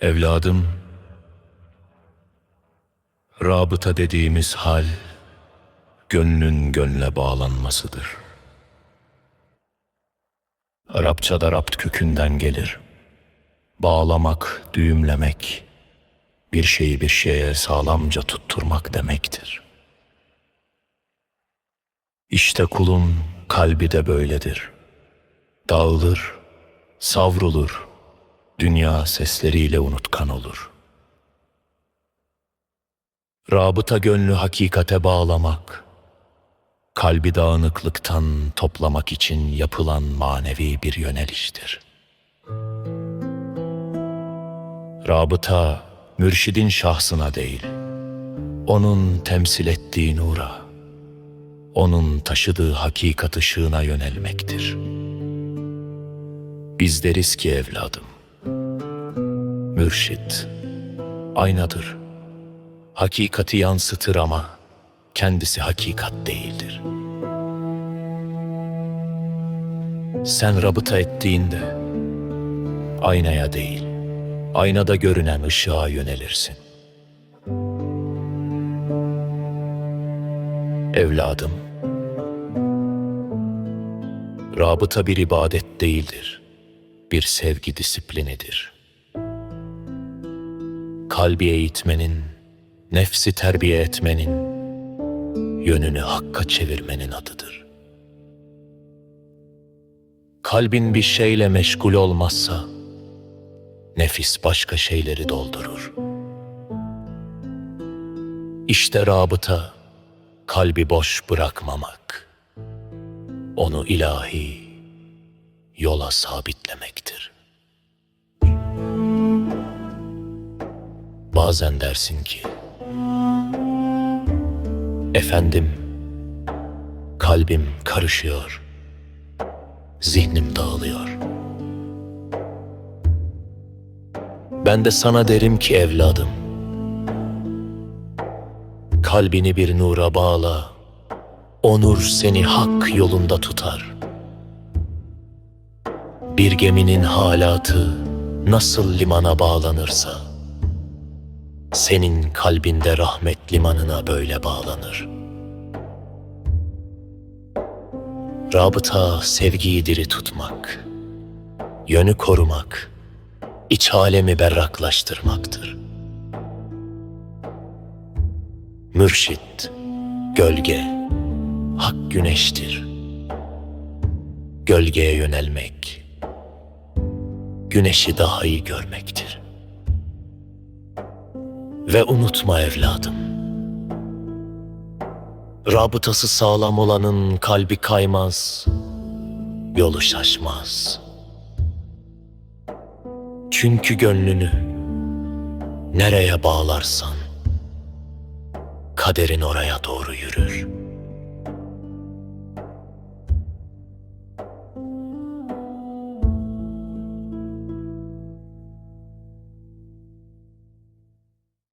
Evladım, rabıta dediğimiz hal, gönlün gönle bağlanmasıdır. Arapçada rapt kökünden gelir. Bağlamak, düğümlemek, bir şeyi bir şeye sağlamca tutturmak demektir. İşte kulun kalbi de böyledir. Dağılır, savrulur, dünya sesleriyle unutkan olur. Rabıta gönlü hakikate bağlamak, kalbi dağınıklıktan toplamak için yapılan manevi bir yöneliştir. Rabıta, mürşidin şahsına değil, onun temsil ettiği nura, onun taşıdığı hakikat ışığına yönelmektir. Biz deriz ki evladım, mürşit, aynadır. Hakikati yansıtır ama kendisi hakikat değildir. Sen rabıta ettiğinde aynaya değil, aynada görünen ışığa yönelirsin. Evladım, rabıta bir ibadet değildir, bir sevgi disiplinidir. Kalbi eğitmenin, nefsi terbiye etmenin, yönünü hakka çevirmenin adıdır. Kalbin bir şeyle meşgul olmazsa, nefis başka şeyleri doldurur. İşte rabıta, kalbi boş bırakmamak, onu ilahi yola sabitlemektir. Bazen dersin ki, Efendim, kalbim karışıyor, zihnim dağılıyor. Ben de sana derim ki evladım, kalbini bir nura bağla, o nur seni hak yolunda tutar. Bir geminin halatı nasıl limana bağlanırsa, senin kalbinde rahmet limanına böyle bağlanır. Rabıta sevgiyi diri tutmak, yönü korumak, iç alemi berraklaştırmaktır. Mürşit, gölge, hak güneştir. Gölgeye yönelmek, güneşi daha iyi görmektir. Ve unutma evladım. Rabıtası sağlam olanın kalbi kaymaz, yolu şaşmaz. Çünkü gönlünü nereye bağlarsan kaderin oraya doğru yürür.